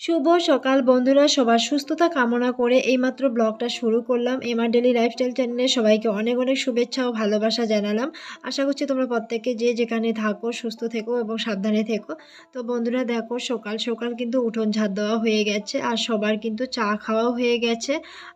শুভ সকাল বন্ধুরা, সবার সুস্থতা কামনা করে এইমাত্র ব্লগটা শুরু করলাম। এমআর ডেলি লাইফস্টাইল চ্যানেলে সবাইকে অনেক অনেক শুভেচ্ছা ও ভালোবাসা জানালাম। আশা করছি তোমরা প্রত্যেকে যে যেখানে থাকো, সুস্থ থেকো এবং সাবধানে থেকো। তো বন্ধুরা, দেখো সকাল সকাল কিন্তু উঠোন ঝাড় দেওয়া হয়ে গেছে আর সবার কিন্তু চা খাওয়াও হয়ে গেছে।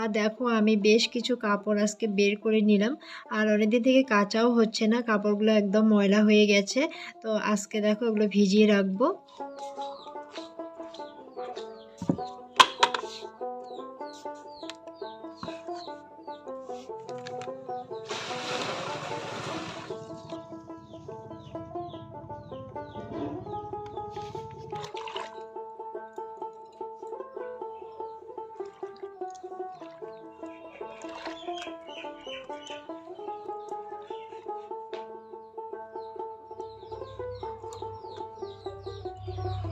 আর দেখো আমি বেশ কিছু কাপড় আজকে বের করে নিলাম। আর অনেকদিন থেকে কাচাও হচ্ছে না, কাপড়গুলো একদম ময়লা হয়ে গেছে। তো আজকে দেখো এগুলো ভিজিয়ে রাখব।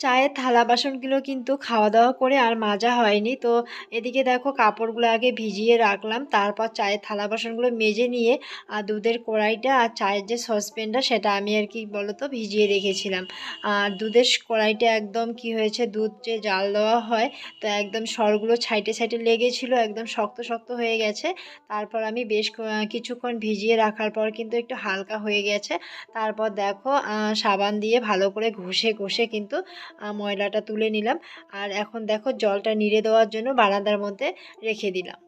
চায়ের থালা বাসনগুলো কিন্তু খাওয়া দাওয়া করে আর মাজা হয়নি। তো এদিকে দেখো কাপড়গুলো আগে ভিজিয়ে রাখলাম, তারপর চায়ের থালা বাসনগুলো মেজে নিয়ে আর দুধের কড়াইটা আর চায়ের যে সসপ্যানটা সেটা আমি আর কি বলতো ভিজিয়ে রেখেছিলাম। আর দুধের কড়াইটা একদম কি হয়েছে, দুধ যে জাল দেওয়া হয়, তো একদম সরগুলো ছাইটে ছাইটে লেগেছিলো, একদম শক্ত শক্ত হয়ে গেছে। তারপর আমি বেশ কিছুক্ষণ ভিজিয়ে রাখার পর কিন্তু একটু হালকা হয়ে গেছে। তারপর দেখো সাবান দিয়ে ভালো করে ঘষে ঘষে কিন্তু ময়লাটা তুলে নিলাম। আর এখন দেখো জলটা নিড়ে দেওয়ার জন্য বারান্দার মধ্যে রেখে দিলাম।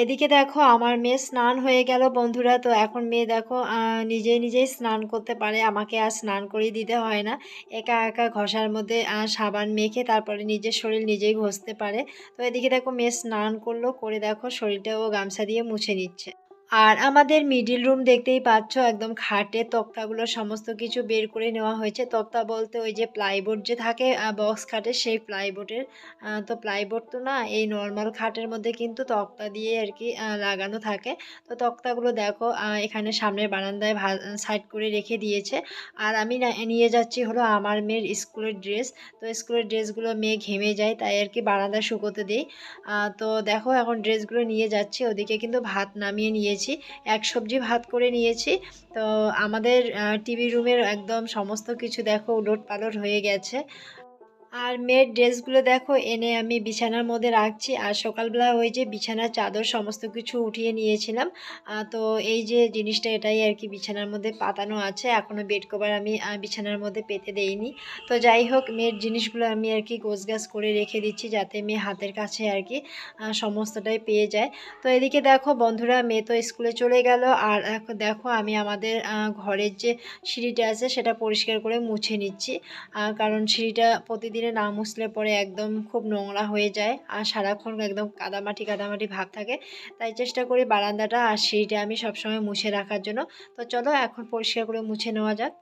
এদিকে দেখো আমার মেয়ে স্নান হয়ে গেল বন্ধুরা। তো এখন মেয়ে দেখো নিজে নিজেই স্নান করতে পারে। আমাকে আর স্নান করিয়ে দিতে হয় না। একা একা ঘষার মধ্যে সাবান মেখে তারপরে নিজের শরীর নিজেই ঘষতে পারে। তো এদিকে দেখো মেয়ে স্নান করল, করে দেখো শরীরটা ও গামছা দিয়ে মুছে নিচ্ছে। আর আমাদের মিডিল রুম দেখতেই পাচ্ছ একদম খাটে তক্তাগুলো সমস্ত কিছু বের করে নেওয়া হয়েছে। তক্তা বলতে ওই যে প্লাইবোর্ড যে থাকে বক্স খাটে সেই প্লাইবোর্ডের তো প্লাইবোর্ড তো না, এই নর্মাল খাটের মধ্যে কিন্তু তক্তা দিয়ে আর কি লাগানো থাকে। তো তক্তাগুলো দেখো এখানে সামনের বারান্দায় সাইড করে রেখে দিয়েছে। আর আমি নিয়ে যাচ্ছি হলো আমার মেয়ের স্কুলের ড্রেস তো স্কুলের ড্রেসগুলো মেয়ে ঘেমে যায়, তাই আর কি বারান্দায় শুকোতে দিই। তো দেখো এখন ড্রেসগুলো নিয়ে যাচ্ছি, ওদিকে কিন্তু ভাত নামিয়ে নিয়ে নিয়েছি এক সবজি ভাত করে নিয়েছি। তো আমাদের টিভি রুমের একদম সমস্ত কিছু দেখো উলট পালট হয়ে গেছে। আর মেয়ের ড্রেসগুলো দেখো, এনে আমি বিছানার মধ্যে রাখছি। আর সকালবেলা ওই যে বিছানার চাদর সমস্ত কিছু উঠিয়ে নিয়েছিলাম। তো এই যে জিনিসটা এটাই আর কি বিছানার মধ্যে পাতানো আছে। এখনও বেড কভার আমি বিছানার মধ্যে পেতে দেইনি। তো যাই হোক, মেয়ের জিনিসগুলো আমি আর কি গোছগাছ করে রেখে দিচ্ছি যাতে মেয়ে হাতের কাছে আর কি সমস্তটাই পেয়ে যায়। তো এদিকে দেখো বন্ধুরা, মেয়ে তো স্কুলে চলে গেল। আর দেখো আমি আমাদের ঘরের যে সিঁড়িটা আছে সেটা পরিষ্কার করে মুছে নিচ্ছি। কারণ সিঁড়িটা প্রতিদিন দিনে না মুছলে পরে একদম খুব নোংরা হয়ে যায় আর সারাক্ষণ একদম কাদামাটি কাদামাটি ভাব থাকে। তাই চেষ্টা করি বারান্দাটা আর সিঁড়িটা আমি সবসময় মুছে রাখার জন্য। তো চলো এখন পরিষ্কার করে মুছে নেওয়া যাক।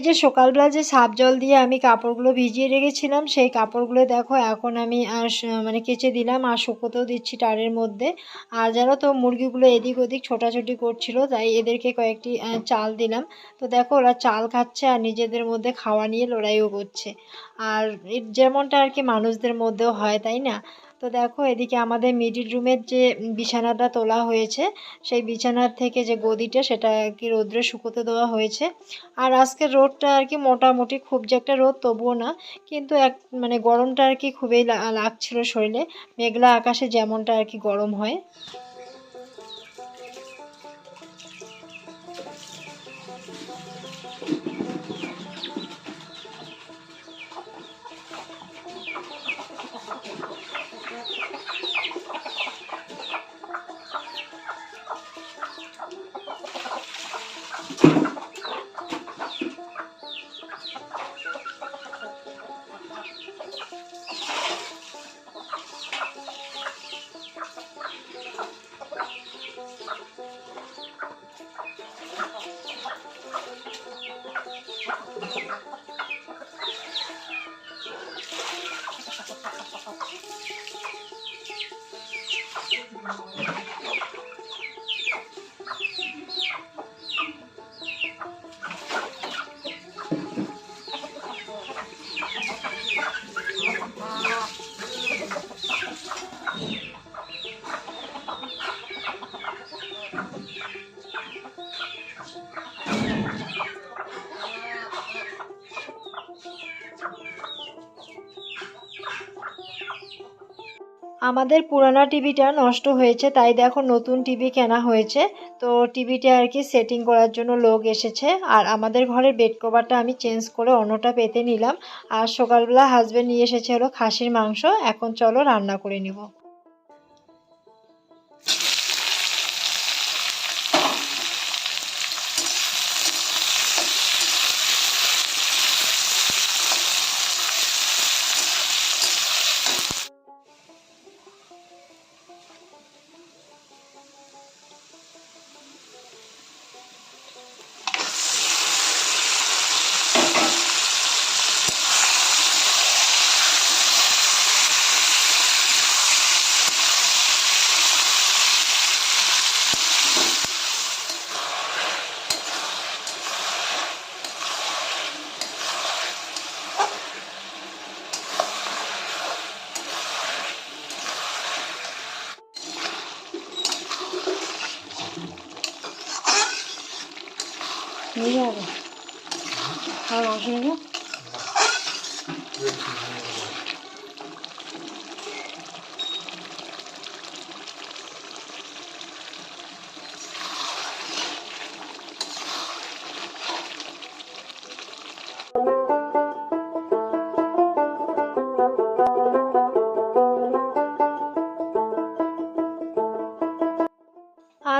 ওই যে সকালবেলা যে সাপ জল দিয়ে আমি কাপড়গুলো ভিজিয়ে রেখেছিলাম, সেই কাপড়গুলো দেখো এখন আমি মানে কেচে দিলাম আর শুকোতেও দিচ্ছি টারের মধ্যে। আর জানো তো মুরগিগুলো এদিক ওদিক ছোটাছুটি করছিল, তাই এদেরকে কয়েকটি চাল দিলাম। তো দেখো ওরা চাল খাচ্ছে আর নিজেদের মধ্যে খাওয়া নিয়ে লড়াইও করছে। আর যেমনটা আর কি মানুষদের মধ্যেও হয়, তাই না? তো দেখো এদিকে আমাদের মিডিল রুমের যে বিছানাটা তোলা হয়েছে, সেই বিছানার থেকে যে গদিটা সেটা আর কি রোদ্রে শুকোতে দেওয়া হয়েছে। আর আজকে রোদটা আর কি মোটামুটি খুব যে একটা রোদ তবুও না, কিন্তু এক মানে গরমটা আর কি খুবই লাগছিল শরীরে। মেঘলা আকাশে যেমনটা আর কি গরম হয়। আমাদের পুরানা টিভিটা নষ্ট হয়েছে, তাই দেখো নতুন টিভি কেনা হয়েছে। তো টিভিটা আর কি সেটিং করার জন্য লোক এসেছে। আর আমাদের ঘরের বেড কভারটা আমি চেঞ্জ করে অন্যটা পেতে নিলাম। আর সকালবেলা হাজব্যান্ড নিয়ে এসেছে হলো খাসির মাংস। এখন চলো রান্না করে নিব।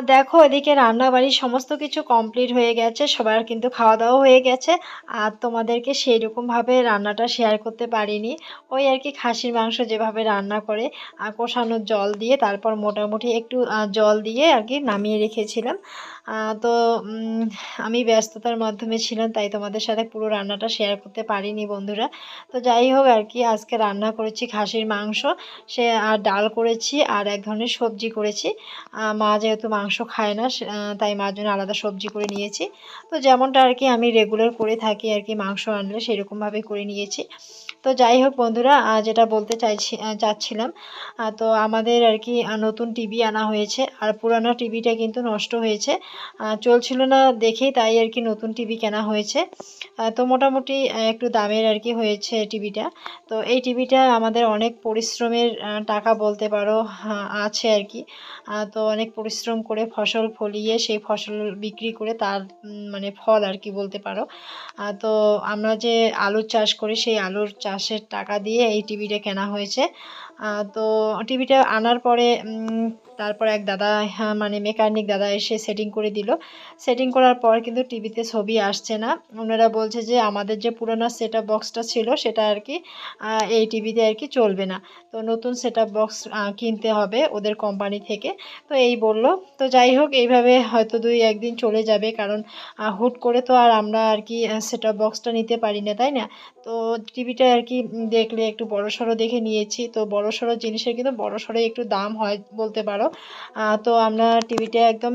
আর দেখো, এদিকে রান্নাবাড়ির সমস্ত কিছু কমপ্লিট হয়ে গেছে, সবার কিন্তু খাওয়া দাওয়া হয়ে গেছে। আর তোমাদেরকে সেই রকমভাবে রান্নাটা শেয়ার করতে পারিনি। ওই আর কি খাসির মাংস যেভাবে রান্না করে কষানোর কষানো জল দিয়ে, তারপর মোটামুটি একটু জল দিয়ে আর কি নামিয়ে রেখেছিলাম। তো আমি ব্যস্ততার মাধ্যমে ছিলাম, তাই তোমাদের সাথে পুরো রান্নাটা শেয়ার করতে পারিনি বন্ধুরা। তো যাই হোক আর কি, আজকে রান্না করেছি খাসির মাংস, সে, আর ডাল করেছি, আর এক ধরনের সবজি করেছি। মা যেহেতু মাংস খায় না তাই মার জন্য আলাদা সবজি করে নিয়েছি। তো যেমনটা আর কি, আমি রেগুলার করে থাকি আর কি, মাংস আনলে সেরকমভাবে করে নিয়েছি। তো যাই হোক বন্ধুরা যেটা বলতে চাইছি চাচ্ছিলাম তো আমাদের আর কি নতুন টিভি আনা হয়েছে, আর পুরানো টিভিটা কিন্তু নষ্ট হয়েছে। চলছিল না দেখেই তাই আর কি নতুন টিভি কেনা হয়েছে। তো মোটামুটি একটু দামের আর কি হয়েছে টিভিটা তো এই টিভিটা আমাদের অনেক পরিশ্রমের টাকা বলতে পারো হ্যাঁ, আছে আর কি। তো অনেক পরিশ্রম করে ফসল ফলিয়ে সেই ফসল বিক্রি করে তার মানে ফল আর কি বলতে পারো। তো আমরা যে আলুর চাষ করি সেই আলুর চাষের টাকা দিয়ে এই টিভিটা কেনা হয়েছে। তো টিভিটা আনার পরে তারপর এক দাদা হ্যাঁ, মানে মেকানিক দাদা এসে সেটিং করে দিল। সেটিং করার পর কিন্তু টিভিতে ছবি আসছে না। ওনারা বলছে যে আমাদের যে পুরোনো সেট বক্সটা ছিল সেটা আর কি এই টিভিতে আর কি চলবে না। তো নতুন সেট বক্স কিনতে হবে ওদের কোম্পানি থেকে। তো এই বলল। তো যাই হোক এইভাবে হয়তো দুই একদিন চলে যাবে। কারণ হুট করে তো আর আমরা আর কি সেট বক্সটা নিতে পারি না তাই না? তো টিভিটা আর কি দেখলে একটু বড় সড়ো দেখে নিয়েছি। তো বড় সড়ো জিনিসের কিন্তু বড় সড়োই একটু দাম হয় বলতে পারো। তো আমরা টিভিটা একদম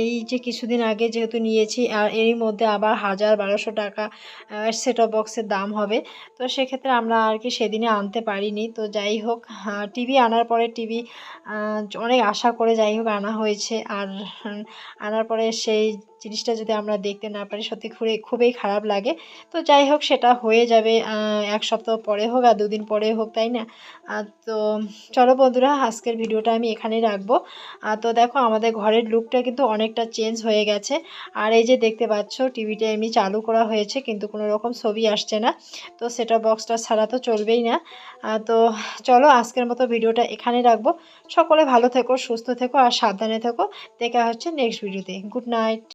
এই যে কিছুদিন আগে যেহেতু নিয়েছি, আর এরই মধ্যে আবার হাজার বারোশো টাকা সেট বক্সের দাম হবে। তো সেক্ষেত্রে আমরা আর কি সেদিনে আনতে পারিনি। তো যাই হোক টিভি আনার পরে টিভি অনেক আশা করে যাই হোক আনা হয়েছে। আর আনার পরে সেই জিনিসটা যদি আমরা দেখতে না পারি, সত্যি খুবই খুবই খারাপ লাগে। তো যাই হোক, সেটা হয়ে যাবে এক সপ্তাহ পরে হোক আর দুদিন পরে হোক, তাই না? তো, চলো বন্ধুরা, আজকের ভিডিওটা আমি এখানেই রাখব। তো দেখো, আমাদের ঘরের লুকটা কিন্তু অনেকটা চেঞ্জ হয়ে গেছে। আর এই যে দেখতে পাচ্ছ টিভিটা এমনি চালু করা হয়েছে, কিন্তু কোনো রকম ছবি আসছে না। তো সেটা বক্সটা ছাড়া তো চলবেই না। তো, চলো আজকের মতো ভিডিওটা এখানেই রাখব। সকলে ভালো থেকো, সুস্থ থেকো আর সাবধানে থেকো। দেখা হচ্ছে নেক্সট ভিডিওতে গুড নাইট